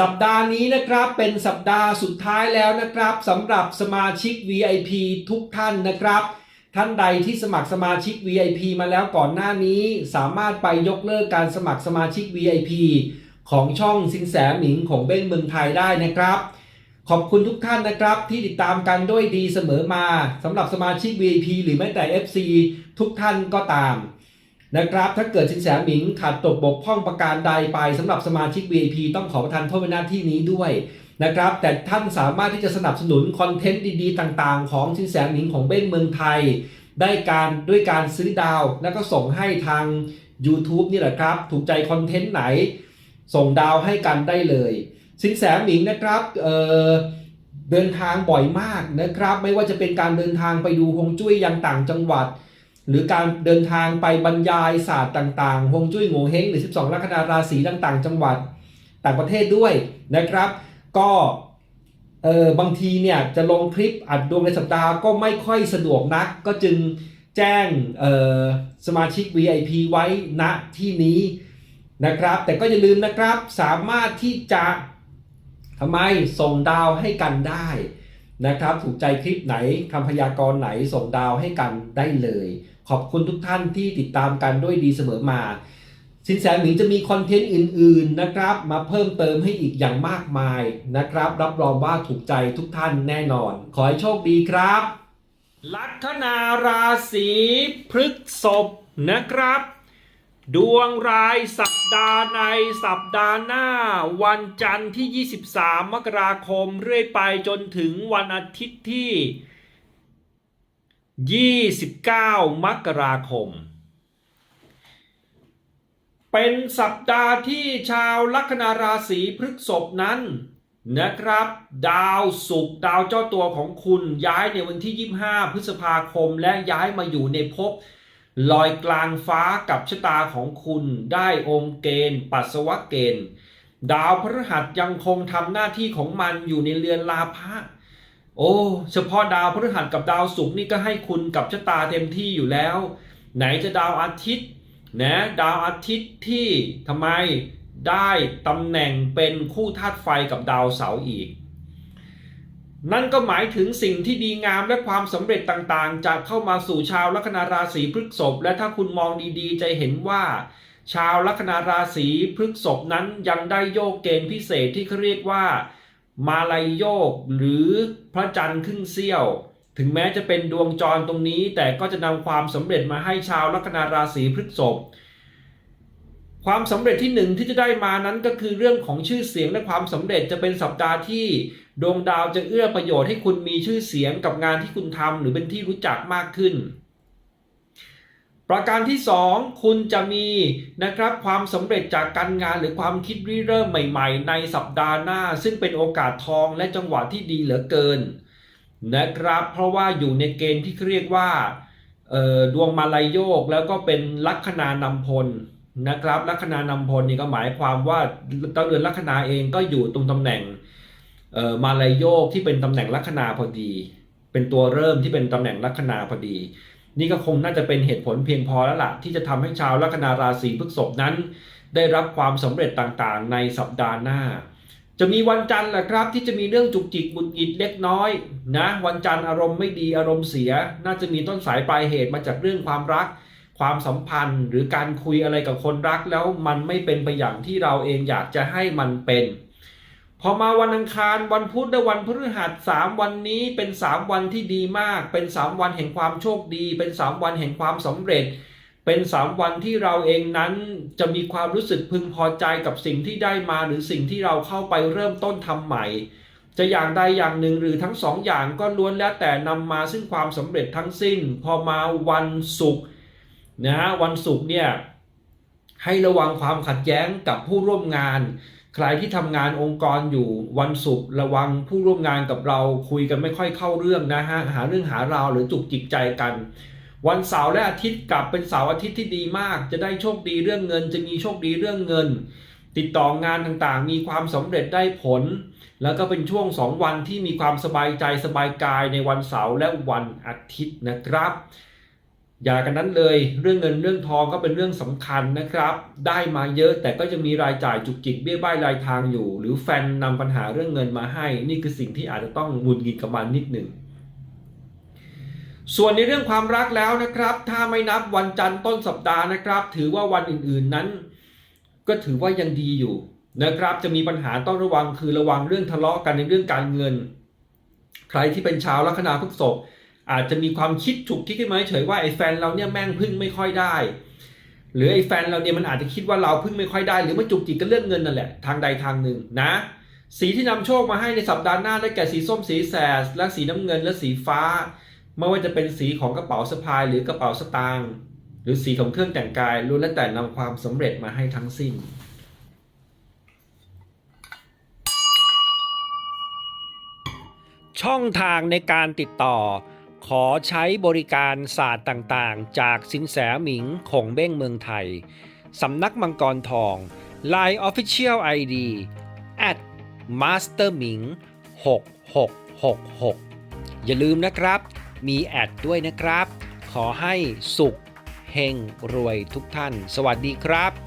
สัปดาห์นี้นะครับเป็นสัปดาห์สุดท้ายแล้วนะครับสำหรับสมาชิก VIP ทุกท่านนะครับ ท่านใดที่สมัครสมาชิก VIP มาแล้วก่อนหน้านี้ สามารถไปยกเลิกการสมัครสมาชิก VIP ของช่องสินแสหมิงของเบ้งเมืองไทยได้นะครับ ขอบคุณทุกท่านนะครับที่ติดตามกันด้วยดีเสมอมาสำหรับสมาชิก VIP หรือแม้แต่ FC ทุกท่านก็ตาม นะครับ ถ้าเกิดสินแสหมิงขาดตกบกพร่องประการใดไปสำหรับสมาชิก VIP ต้องขอประทานโทษในหน้าที่นี้ด้วยนะครับ แต่ท่านสามารถที่จะสนับสนุนคอนเทนต์ดีๆ ต่างๆ ของสินแสหมิงของเบ้นเมืองไทย ได้การด้วยการซื้อดาวแล้วก็ส่งให้ทาง YouTube นี่แหละครับ ถูกใจคอนเทนต์ไหน ส่งดาวให้กันได้เลย สินแสหมิงนะครับเเดินทางบ่อยมากนะครับ ไม่ว่าจะเป็นการเดินทางไปดูฮงจุ้ยยังต่างจังหวัด หรือการเดินทางไปบรรยายศาสตร์ต่างๆฮวงจุ้ยโงเฮงหรือ 12 ลัคนาราศีต่างๆ จังหวัดต่างประเทศด้วยนะครับ ก็เออบางทีเนี่ยจะลงคลิปอัดดวงในสัปดาห์ก็ไม่ค่อยสะดวกนัก ก็จึงแจ้งเออสมาชิก VIP ไว้ณที่นี้นะครับ แต่ก็อย่าลืมนะครับสามารถที่จะทำไมส่งดาวให้กันได้นะครับ ถูกใจคลิปไหนคำพยากรณ์ไหนส่งดาวให้กันได้เลย ขอบคุณทุกท่านที่ติดตามกันด้วยดีเสมอมา สินแสหมิงจะมีคอนเทนต์อื่น ๆนะครับ มาเพิ่มเติมให้อีกอย่างมากมายนะครับ รับรองว่าถูกใจทุกท่านแน่นอน ขอให้โชคดีครับ ลัคนาราศีพฤษภนะครับดวงรายสัปดาห์ในสัปดาห์หน้า วันจันทร์ที่ 23 มกราคม เรื่อยไปจนถึงวันอาทิตย์ที่ 29 มกราคม เป็นสัปดาห์ที่ชาวลัคนาราศีพฤษภนั้นนะครับ ดาวศุกร์ดาวเจ้าตัวของคุณย้ายในวันที่ 25 พฤษภาคม และย้ายมาอยู่ในภพลอยกลางฟ้ากับชะตาของคุณได้องค์เกณฑ์ ปัสสาวะเกณฑ์ ดาวพฤหัสยังคงทำหน้าที่ของมันอยู่ในเรือนลาภะ โอ้ เฉพาะดาวพฤหัสกับดาวศุกร์นี่ก็ให้คุณกับชะตาเต็มที่อยู่แล้ว ไหนจะดาวอาทิตย์นะดาวอาทิตย์ที่ทำไมได้ตำแหน่งเป็นคู่ธาตุไฟกับดาวเสาร์อีก นั่นก็หมายถึงสิ่งที่ดีงามและความสำเร็จต่างๆ จะเข้ามาสู่ชาวลัคนาราศีพฤษภและถ้าคุณมองดีๆ จะเห็นว่า ชาวลัคนาราศีพฤษภนั้นยังได้โยกเกณฑ์พิเศษที่เขาเรียกว่า มาลายโยกหรือพระจันทร์ครึ่งเสี้ยว ถึงแม้จะเป็นดวงจรตรงนี้ แต่ก็จะนำความสำเร็จมาให้ชาวลัคนาราศีพฤษภความสำเร็จที่หนึ่งที่จะได้มานั้นก็คือเรื่องของชื่อเสียงและความสำเร็จจะเป็นสัปดาห์ที่ดวงดาวจะเอื้อประโยชน์ให้คุณมีชื่อเสียงกับงานที่คุณทำหรือเป็นที่รู้จักมากขึ้น ประการที่สองคุณจะมีนะครับความสำเร็จจากการงานหรือความคิดริเริ่มใหม่ ๆ ในสัปดาห์หน้า ซึ่งเป็นโอกาสทองและจังหวะที่ดีเหลือเกิน นะครับ เพราะว่าอยู่ในเกณฑ์ที่เรียกว่าดวงมาลายโยกแล้วก็เป็นลัคนานำพลนะครับลัคนานำพลนี่ก็หมายความว่าดาวเดือนลัคนาเองก็อยู่ตรงตำแหน่งมาลายโยกที่เป็นตำแหน่งลัคนาพอดี เป็นตัวเริ่มที่เป็นตำแหน่งลัคนาพอดี นี่ก็คงน่าจะเป็นเหตุผลเพียงพอแล้วล่ะ ที่จะทำให้ชาวลัคนาราศีพฤษภนั้น ได้รับความสำเร็จต่างๆ ในสัปดาห์หน้า จะมีวันจันทร์แหละครับ ที่จะมีเรื่องจุกจิกบุญอิดเล็กน้อยนะวันจันทร์อารมณ์ไม่ดีอารมณ์เสีย น่าจะมีต้นสายปลายเหตุมาจากเรื่องความรัก ความสัมพันธ์ หรือการคุยอะไรกับคนรักแล้วมันไม่เป็นไปอย่างที่เราเองอยากจะให้มันเป็น พอมาวันอังคารวันพุธและวันพฤหัสสามวันนี้เป็นสามวันที่ดีมาก เป็นสามวันแห่งความโชคดี เป็นสามวันแห่งความสำเร็จ เป็นสามวันที่เราเองนั้นจะมีความรู้สึกพึงพอใจกับสิ่งที่ได้มาหรือสิ่งที่เราเข้าไปเริ่มต้นทำใหม่ จะอย่างใดอย่างหนึ่งหรือทั้งสองอย่างก็ล้วนแล้วแต่นำมาซึ่งความสำเร็จทั้งสิ้น พอมาวันศุกร์นะฮะวันศุกร์เนี่ยให้ระวังความขัดแย้งกับผู้ร่วมงาน ใครที่ทำงานองค์กรอยู่วันศุกร์ระวังผู้ร่วมงานกับเราคุยกันไม่ค่อยเข้าเรื่องนะฮะหาเรื่องหาราวหรือจุกจิกใจกัน วันเสาร์และอาทิตย์กลับเป็นเสาร์อาทิตย์ที่ดีมาก จะได้โชคดีเรื่องเงิน จะมีโชคดีเรื่องเงิน ติดต่องานต่างๆ มีความสำเร็จได้ผล แล้วก็เป็นช่วงสองวันที่มีความสบายใจสบายกายในวันเสาร์และวันอาทิตย์นะครับ อย่ากันนั้นเลย เรื่องเงินเรื่องทองก็เป็นเรื่องสำคัญนะครับ ได้มาเยอะแต่ก็จะมีรายจ่ายจุกจิกเบี้ยบ้ายรายทางอยู่ หรือแฟนนำปัญหาเรื่องเงินมาให้ นี่คือสิ่งที่อาจจะต้องหงุดหงิดกับมันนิดหนึ่งส่วนในเรื่องความรักแล้วนะครับ ถ้าไม่นับวันจันทร์ต้นสัปดาห์นะครับ ถือว่าวันอื่นๆนั้น ก็ถือว่ายังดีอยู่นะครับ จะมีปัญหาต้องระวังคือระวังเรื่องทะเลาะกันในเรื่องการเงิน ใครที่เป็นชาวลัคนาพฤษภ อาจจะมีความคิดฉุกคิดขึ้นมาเฉยว่าไอ้แฟนเราเนี่ยแม่งพึ่งไม่ค่อยได้ หรือไอ้แฟนเราเนี่ยมันอาจจะคิดว่าเราพึ่งไม่ค่อยได้ หรือมันจุกจิกกันเรื่องเงินนั่นแหละทางใดทางหนึ่งนะ สีที่นำโชคมาให้ในสัปดาห์หน้าได้แก่สีส้มสีแสดและสีน้ำเงินและสีฟ้าไม่ว่าจะเป็นสีของกระเป๋าสะพายหรือกระเป๋าสตางค์หรือสีของเครื่องแต่งกายล้วนแล้วแต่นำความสำเร็จมาให้ทั้งสิ้น ช่องทางในการติดต่อ ขอใช้บริการศาสตร์ต่างๆ จากสินแสหมิงคงเบ้งเมืองไทย สำนักมังกรทอง Line Official ID at master หมิง6666 อย่าลืมนะครับ มีแอดด้วยนะครับ ขอให้สุขเฮงรวยทุกท่าน สวัสดีครับ